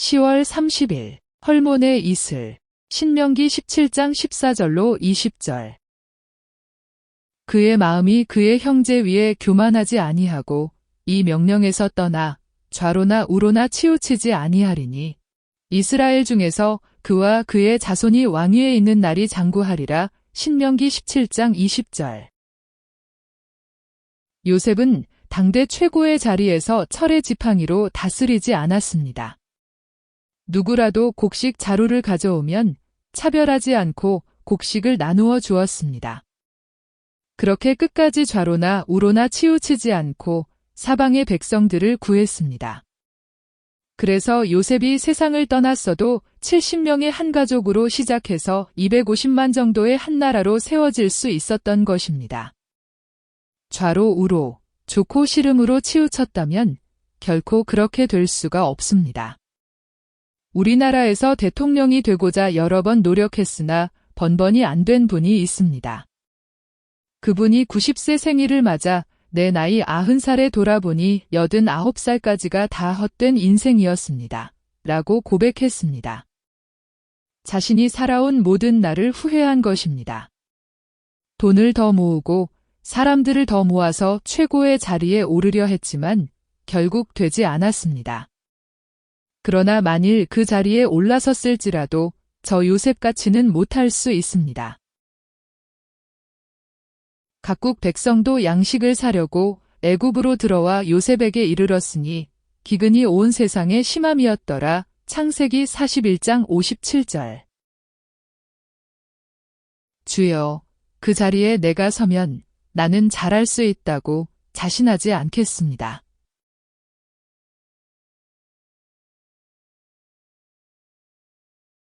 10월 30일 헐몬의 이슬 신명기 17장 14절로 20절 그의 마음이 그의 형제 위에 교만하지 아니하고 이 명령에서 떠나 좌로나 우로나 치우치지 아니하리니 이스라엘 중에서 그와 그의 자손이 왕위에 있는 날이 장구하리라 신명기 17장 20절 요셉은 당대 최고의 자리에서 철의 지팡이로 다스리지 않았습니다. 누구라도 곡식 자루를 가져오면 차별하지 않고 곡식을 나누어 주었습니다. 그렇게 끝까지 좌로나 우로나 치우치지 않고 사방의 백성들을 구했습니다. 그래서 요셉이 세상을 떠났어도 70명의 한 가족으로 시작해서 250만 정도의 한 나라로 세워질 수 있었던 것입니다. 좌로 우로, 좋고 싫음으로 치우쳤다면 결코 그렇게 될 수가 없습니다. 우리나라에서 대통령이 되고자 여러 번 노력했으나 번번이 안 된 분이 있습니다. 그분이 90세 생일을 맞아 내 나이 90살에 돌아보니 89살까지가 다 헛된 인생이었습니다. 라고 고백했습니다. 자신이 살아온 모든 날을 후회한 것입니다. 돈을 더 모으고 사람들을 더 모아서 최고의 자리에 오르려 했지만 결국 되지 않았습니다. 그러나 만일 그 자리에 올라섰을지라도 저 요셉같이는 못할 수 있습니다. 각국 백성도 양식을 사려고 애굽으로 들어와 요셉에게 이르렀으니 기근이 온 세상에 심함이었더라. 창세기 41장 57절. 주여, 그 자리에 내가 서면 나는 잘할 수 있다고 자신하지 않겠습니다.